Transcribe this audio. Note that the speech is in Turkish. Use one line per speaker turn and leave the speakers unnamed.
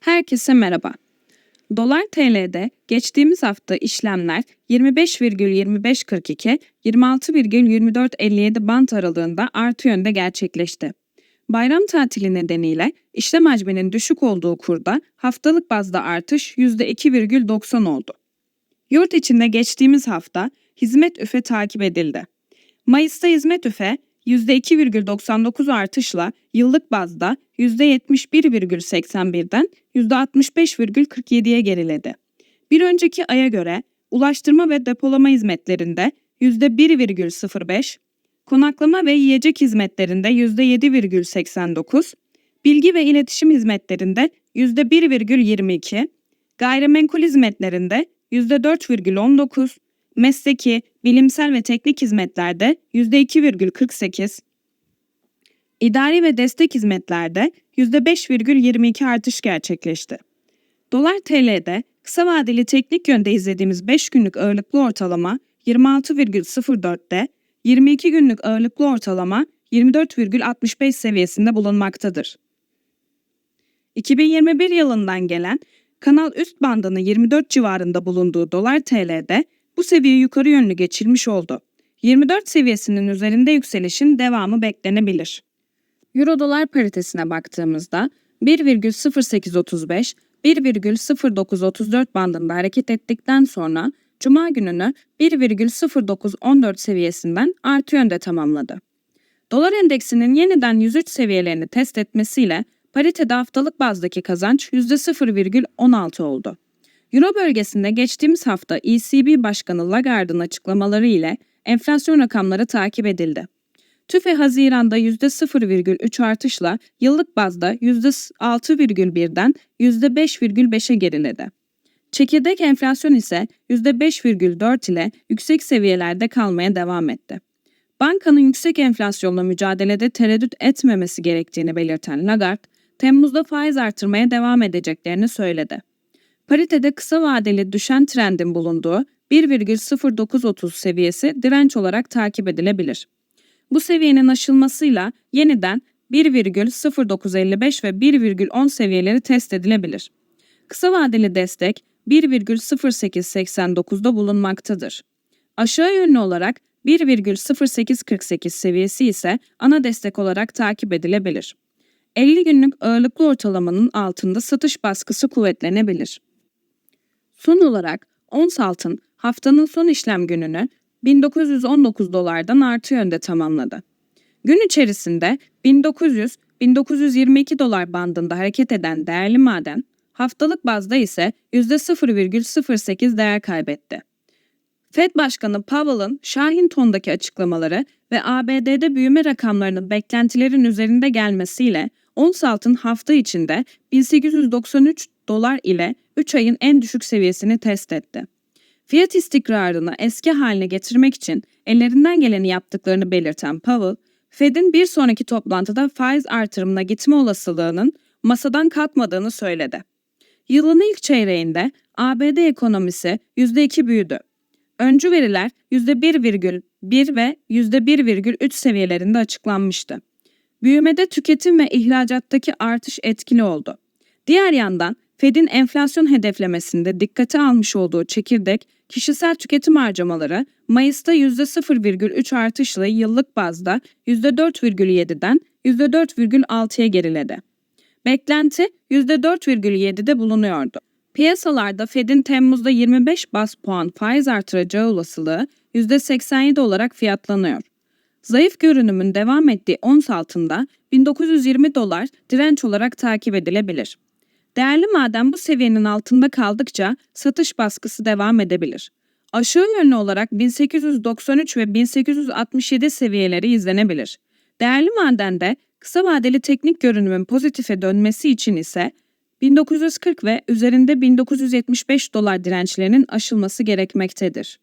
Herkese merhaba. Dolar TL'de geçtiğimiz hafta işlemler 25,2542 26,2457 bant aralığında artı yönde gerçekleşti. Bayram tatili nedeniyle işlem hacminin düşük olduğu kurda haftalık bazda artış %2,90 oldu. Yurt içinde geçtiğimiz hafta hizmet üfe takip edildi. Mayıs'ta hizmet üfe %2,99 artışla yıllık bazda %71,81'den %65,47'ye geriledi. Bir önceki aya göre ulaştırma ve depolama hizmetlerinde %1,05, konaklama ve yiyecek hizmetlerinde %7,89, bilgi ve iletişim hizmetlerinde %1,22, gayrimenkul hizmetlerinde %4,19, mesleki, bilimsel ve teknik hizmetlerde %2,48, idari ve destek hizmetlerde %5,22 artış gerçekleşti. Dolar TL'de kısa vadeli teknik yönde izlediğimiz 5 günlük ağırlıklı ortalama 26,04'te, 22 günlük ağırlıklı ortalama 24,65 seviyesinde bulunmaktadır. 2021 yılından gelen kanal üst bandının 24 civarında bulunduğu dolar TL'de bu seviye yukarı yönlü geçilmiş oldu. 24 seviyesinin üzerinde yükselişin devamı beklenebilir. Euro dolar paritesine baktığımızda 1,0835 1,0934 bandında hareket ettikten sonra Cuma gününü 1,0914 seviyesinden artı yönde tamamladı. Dolar endeksinin yeniden 103 seviyelerini test etmesiyle paritede haftalık bazdaki kazanç %0,16 oldu. Euro bölgesinde geçtiğimiz hafta ECB Başkanı Lagarde'ın açıklamaları ile enflasyon rakamları takip edildi. TÜFE Haziran'da %0,3 artışla yıllık bazda %6,1'den %5,5'e geriledi. Çekirdek enflasyon ise %5,4 ile yüksek seviyelerde kalmaya devam etti. Bankanın yüksek enflasyonla mücadelede tereddüt etmemesi gerektiğini belirten Lagarde, Temmuz'da faiz artırmaya devam edeceklerini söyledi. Paritede kısa vadeli düşen trendin bulunduğu 1,0930 seviyesi direnç olarak takip edilebilir. Bu seviyenin aşılmasıyla yeniden 1,0955 ve 1,10 seviyeleri test edilebilir. Kısa vadeli destek 1,0889'da bulunmaktadır. Aşağı yönlü olarak 1,0848 seviyesi ise ana destek olarak takip edilebilir. 50 günlük ağırlıklı ortalamanın altında satış baskısı kuvvetlenebilir. Son olarak ons altın haftanın son işlem gününü 1919 dolardan artı yönde tamamladı. Gün içerisinde 1900-1922 dolar bandında hareket eden değerli maden, haftalık bazda ise %0,08 değer kaybetti. Fed Başkanı Powell'ın Şahin tondaki açıklamaları ve ABD'de büyüme rakamlarının beklentilerin üzerinde gelmesiyle ons altın hafta içinde 1893 dolar ile 3 ayın en düşük seviyesini test etti. Fiyat istikrarını eski haline getirmek için ellerinden geleni yaptıklarını belirten Powell, Fed'in bir sonraki toplantıda faiz artırımına gitme olasılığının masadan kalkmadığını söyledi. Yılın ilk çeyreğinde ABD ekonomisi %2 büyüdü. Öncü veriler %1,1 ve %1,3 seviyelerinde açıklanmıştı. Büyümede tüketim ve ihracattaki artış etkili oldu. Diğer yandan Fed'in enflasyon hedeflemesinde dikkate almış olduğu çekirdek kişisel tüketim harcamaları Mayıs'ta %0,3 artışla yıllık bazda %4,7'den %4,6'ya geriledi. Beklenti %4,7'de bulunuyordu. Piyasalarda Fed'in Temmuz'da 25 bas puan faiz artıracağı olasılığı %87 olarak fiyatlanıyor. Zayıf görünümün devam ettiği ons altında 1920 dolar direnç olarak takip edilebilir. Değerli maden bu seviyenin altında kaldıkça satış baskısı devam edebilir. Aşağı yönlü olarak 1893 ve 1867 seviyeleri izlenebilir. Değerli madende kısa vadeli teknik görünümün pozitife dönmesi için ise 1940 ve üzerinde 1975 dolar dirençlerinin aşılması gerekmektedir.